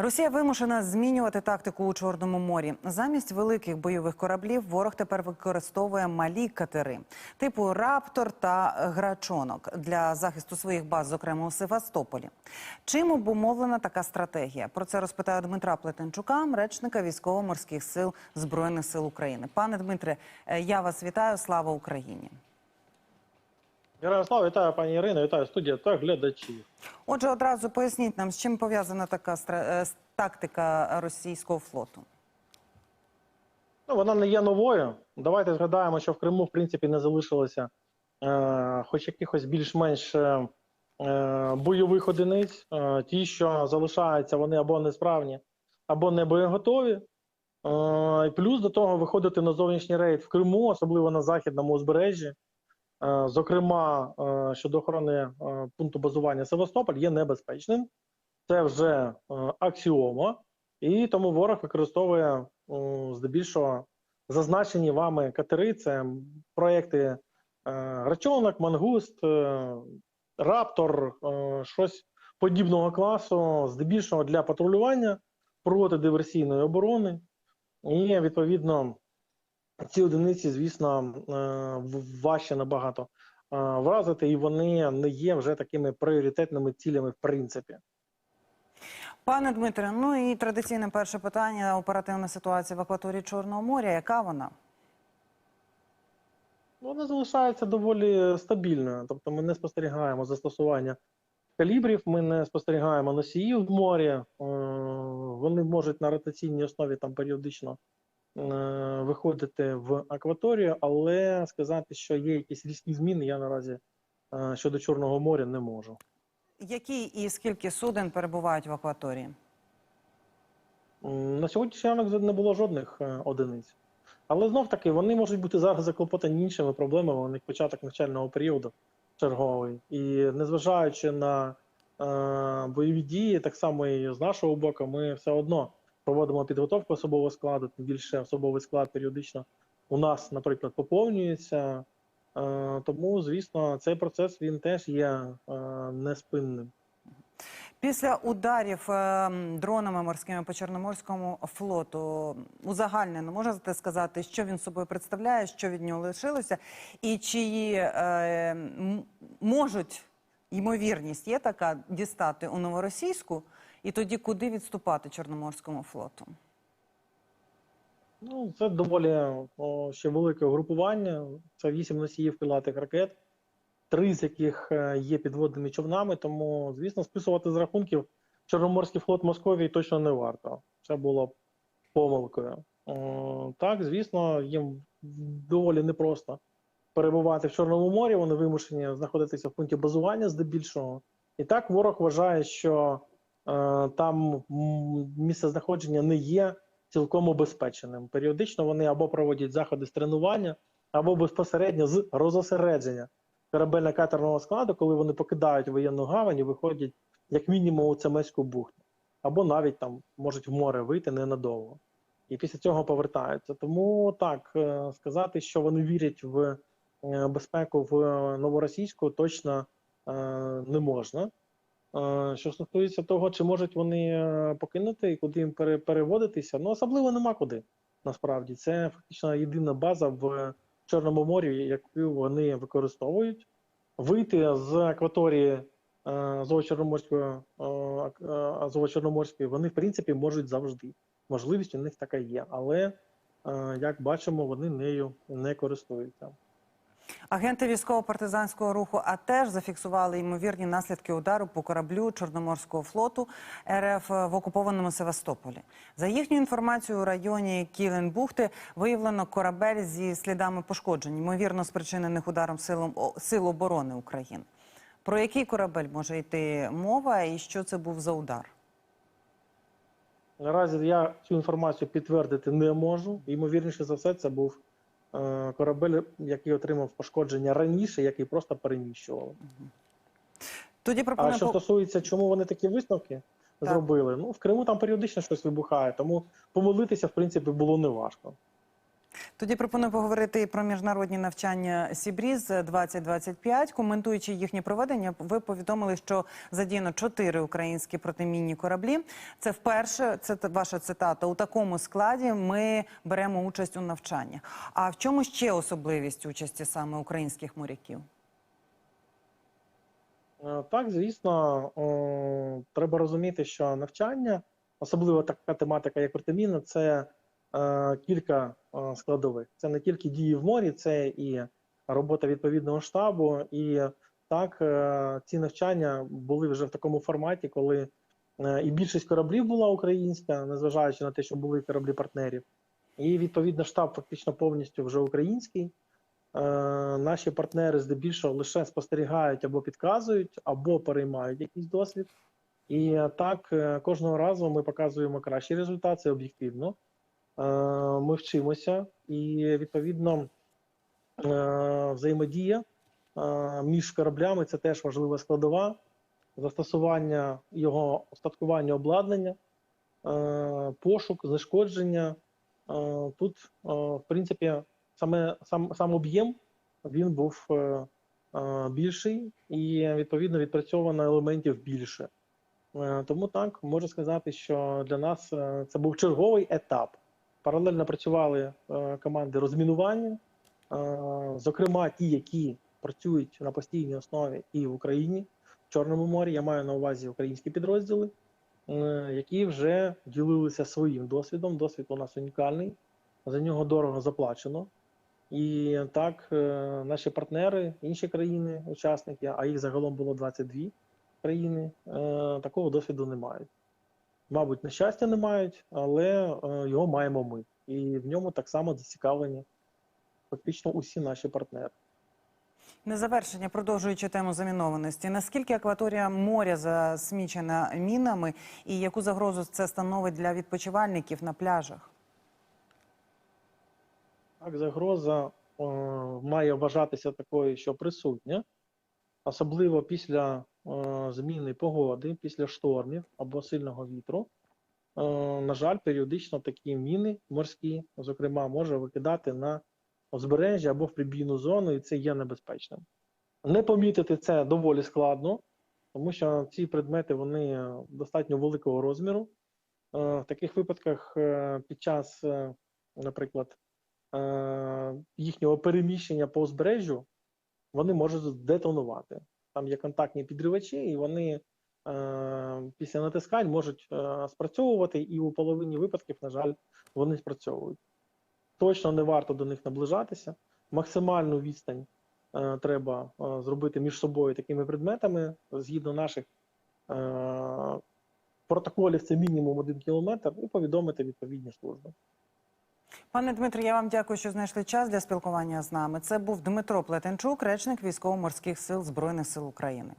Росія вимушена змінювати тактику у Чорному морі. Замість великих бойових кораблів ворог тепер використовує малі катери типу Раптор та Грачонок для захисту своїх баз, зокрема у Севастополі. Чим обумовлена така стратегія? Про це розпитаю Дмитра Плетенчука, речника військово-морських сил збройних сил України. Пане Дмитре, е, я вас вітаю. Слава Україні! Героям слава, вітаю пані Ірино, вітаю студія та глядачів. Отже, одразу поясніть нам, з чим пов'язана така стра- е, тактика російського флоту. Ну, вона не є новою. Давайте згадаємо, що в Криму, в принципі, не залишилося е, хоч якихось більш-менш е, е, бойових одиниць. Е, ті, що залишаються, вони або несправні, або не боєготові. Е, плюс до того виходити на зовнішній рейд в Криму, особливо на західному узбережжі. Е, зокрема, е, щодо охорони е, пункту базування Севастополь, є небезпечним. Це вже аксіома. І тому ворог використовує здебільшого зазначені вами катери. Це проекти Грачонок, Мангуст, Раптор, щось подібного класу, здебільшого для патрулювання протидиверсійної оборони. І відповідно ці одиниці, звісно, е, важче набагато е, вразити, і вони не є вже такими пріоритетними цілями в принципі. Пане Дмитре, ну і традиційне перше питання: оперативна ситуація в акваторії Чорного моря. Яка вона? Вона залишається доволі стабільною. Тобто ми не спостерігаємо застосування калібрів, ми не спостерігаємо носіїв в морі. Е, Вони можуть на ротаційній основі там періодично виходити в акваторію, але сказати, що є якісь різкі зміни, я наразі е, щодо Чорного моря не можу. Які і скільки суден перебувають в акваторії? На сьогоднішній ранок не було жодних е, одиниць. Але знов таки вони можуть бути зараз заклопотані іншими проблемами. У них початок навчального періоду черговий. І незважаючи на е, бойові дії, так само і з нашого боку, ми все одно проводимо підготовку особового складу, тим більше особовий склад періодично у нас, наприклад, поповнюється. Е, тому, звісно, цей процес він теж є е, неспинним. Після ударів е, дронами морськими по Чорноморському флоту узагальнено можете сказати, що він собою представляє, що від нього лишилося, і чи е, можуть ймовірність є така дістати у новоросійську, і тоді куди відступати Чорноморському флоту? Ну, це доволі о, ще велике угрупування. Це вісім носіїв крилатих ракет, три з яких е, є підводними човнами. Тому, звісно, списувати з рахунків Чорноморський флот Московії точно не варто. Це було помилкою. О, так, звісно, їм доволі непросто перебувати в Чорному морі. Вони вимушені знаходитися в пункті базування здебільшого. І так ворог вважає, що там місце знаходження не є цілком убезпеченим. Періодично вони або проводять заходи з тренування, або безпосередньо з розосередження корабельно-катерного складу, коли вони покидають воєнну гавань і виходять як мінімум у Цемеську бухту, або навіть там можуть в море вийти ненадовго. І після цього повертаються. Тому так е, сказати, що вони вірять в е, безпеку в новоросійську, точно е, не можна. Е, Що стосується того, чи можуть вони е, покинути і куди їм переводитися, ну особливо нема куди. Насправді це фактично єдина база в Чорному морі, яку вони використовують. Вийти з акваторії Азово-Чорноморської е, вони в принципі можуть завжди. Можливість у них така є, але як бачимо, вони нею не користуються. Агенти військово-партизанського руху АТЕШ зафіксували ймовірні наслідки удару по кораблю Чорноморського флоту РФ в окупованому Севастополі. За їхньою інформацією, у районі Кіленбухти виявлено корабель зі слідами пошкоджень, ймовірно спричинених ударом сил, сил оборони України. Про який корабель може йти мова і що це був за удар? Наразі я цю інформацію підтвердити не можу. Ймовірніше за все, це був корабель, який отримав пошкодження раніше, який просто переміщували. Тоді А що стосується, чому вони такі висновки Так. зробили, ну в Криму там періодично щось вибухає, тому помилитися, в принципі, було неважко. Тоді пропоную поговорити про міжнародні навчання Сібріз 2025. Коментуючи їхнє проведення, ви повідомили, що задіяно чотири українські протимінні кораблі. Це вперше, це ваша цитата. У такому складі ми беремо участь у навчаннях. А в чому ще особливість участі саме українських моряків? Е, Так, звісно, о, треба розуміти, що навчання, особливо така тематика, як протимінна, це кілька е, складових. Це не тільки дії в морі, це і робота відповідного штабу. І так, е, ці навчання були вже в такому форматі, коли е, і більшість кораблів була українська, незважаючи на те, що були кораблі партнерів. І відповідно штаб фактично повністю вже український. Е, наші партнери здебільшого лише спостерігають або підказують, або переймають якийсь досвід. І е, так е, кожного разу ми показуємо кращий результат, це об'єктивно. Е, Ми вчимося, і відповідно е, взаємодія е, між кораблями це теж важлива складова. Застосування його остаткування обладнання, пошук, знешкодження. Тут, в принципі, саме сам, сам об'єм він був більший і відповідно відпрацьовано елементів більше. Тому так можу сказати, що для нас це був черговий етап. Паралельно працювали е, команди розмінування, е, зокрема ті, які працюють на постійній основі і в Україні, в Чорному морі. Я маю на увазі українські підрозділи, е, які вже ділилися своїм досвідом. Досвід у нас унікальний, за нього дорого заплачено. І так, наші партнери, інші країни, учасники, а їх загалом було 22 країни, такого досвіду не мають. Мабуть, на щастя, не мають, але е, його маємо ми. І в ньому так само зацікавлені фактично усі наші партнери. На завершення, продовжуючи тему замінованості, наскільки акваторія моря засмічена мінами, і яку загрозу це становить для відпочивальників на пляжах? Так, загроза е, має вважатися такою, що присутня, особливо після зміни погоди, після штормів або сильного вітру. Е, на жаль, періодично такі міни морські, зокрема, може викидати на узбережжя або в прибійну зону, і це є небезпечним. Не помітити це доволі складно, тому що ці предмети вони достатньо великого розміру. Е, В таких випадках е, під час, е, наприклад, е, їхнього переміщення по узбережжю вони можуть здетонувати. Там є контактні підривачі, і вони е, після натискань можуть е, спрацьовувати, і у половині випадків, на жаль, вони спрацьовують. Точно не варто до них наближатися. Максимальну відстань е, треба е, зробити між собою такими предметами. Згідно наших е, протоколів, це мінімум один кілометр, і повідомити відповідні служби. Пане Дмитро, я вам дякую, що знайшли час для спілкування з нами. Це був Дмитро Плетенчук, речник військово-морських сил Збройних сил України.